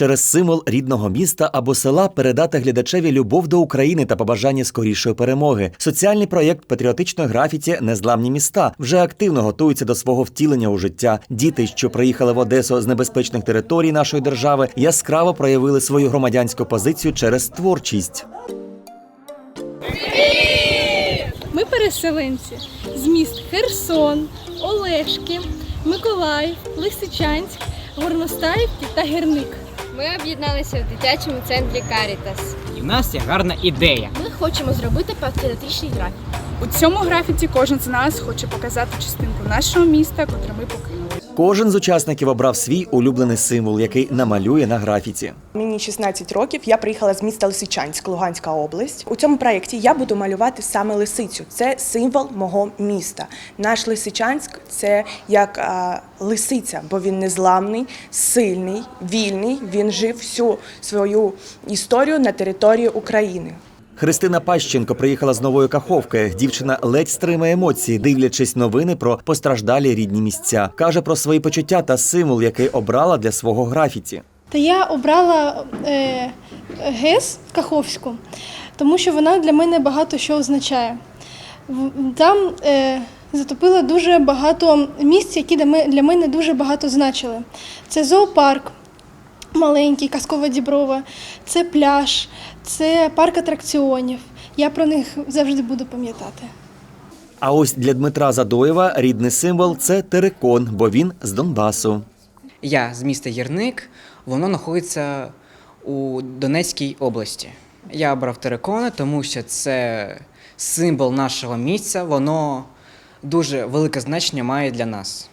через символ рідного міста або села передати глядачеві любов до України та побажання скорішої перемоги. Соціальний проєкт патріотичної графіті Незламні міста вже активно готується до свого втілення у життя. Діти, що приїхали в Одесу з небезпечних територій нашої держави, яскраво проявили свою громадянську позицію через творчість. Ми переселенці з міст Херсон, Олешки, Миколаїв, Лисичанськ, Горностаївки та Герник. Ми об'єдналися в дитячому центрі Карітас. І в нас є гарна ідея. Ми хочемо зробити патріотичний графік. У цьому графіті кожен з нас хоче показати частинку нашого міста, котре ми покинули. Кожен з учасників обрав свій улюблений символ, який намалює на графіті. Мені 16 років. Я приїхала з міста Лисичанськ, Луганська область. У цьому проєкті я буду малювати саме лисицю. Це символ мого міста. Наш Лисичанськ це як а, лисиця, бо він незламний, сильний, вільний. Він жив всю свою історію на території України. Христина Пащенко приїхала з нової каховки. Дівчина ледь стримає емоції, дивлячись новини про постраждалі рідні місця. каже про свої почуття та символ, який обрала для свого графіті. Та я обрала е, ГЕС Каховську, тому що вона для мене багато що означає. Там е, затопило дуже багато місць, які для мене дуже багато значили. Це зоопарк маленький, казкова діброва, це пляж, це парк атракціонів. Я про них завжди буду пам'ятати. А ось для Дмитра Задоєва рідний символ це терикон, бо він з Донбасу. Я з міста Єрник, воно знаходиться у Донецькій області. Я обрав терикони, тому що це символ нашого місця, воно дуже велике значення має для нас.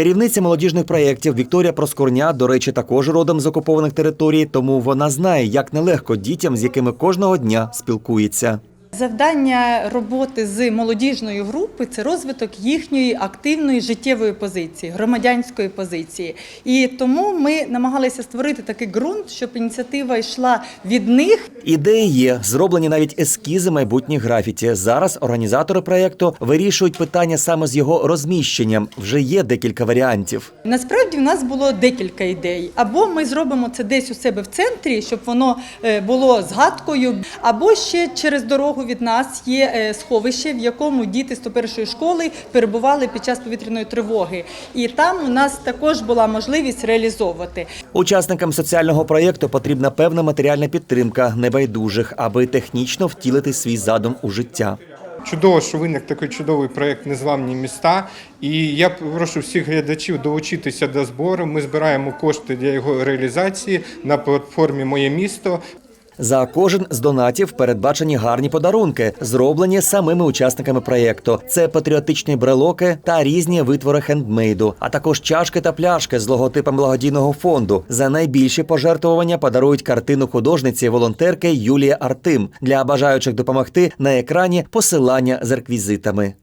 Керівниця молодіжних проєктів Вікторія Проскурня, до речі, також родом з окупованих територій, тому вона знає, як нелегко дітям, з якими кожного дня спілкується. Завдання роботи з молодіжною групи це розвиток їхньої активної життєвої позиції, громадянської позиції. І тому ми намагалися створити такий ґрунт, щоб ініціатива йшла від них. Ідеї є, зроблені навіть ескізи майбутніх графіті. Зараз організатори проєкту вирішують питання саме з його розміщенням. Вже є декілька варіантів. Насправді в нас було декілька ідей. Або ми зробимо це десь у себе в центрі, щоб воно е, було згадкою, або ще через дорогу від нас є е, сховище, в якому діти з 101-ї школи перебували під час повітряної тривоги. І там у нас також була можливість реалізовувати. Учасникам соціального проєкту потрібна певна матеріальна підтримка небайдужих, аби технічно втілити свій задум у життя. Чудово, що виник такий чудовий проект Незламні міста. І я прошу всіх глядачів долучитися до збору. Ми збираємо кошти для його реалізації на платформі Моє місто. За кожен з донатів передбачені гарні подарунки, зроблені самими учасниками проєкту. Це патріотичні брелоки та різні витвори хендмейду, а також чашки та пляшки з логотипом благодійного фонду. За найбільші пожертвування подарують картину художниці волонтерки Юлії Артим. Для бажаючих допомогти на екрані посилання з реквізитами.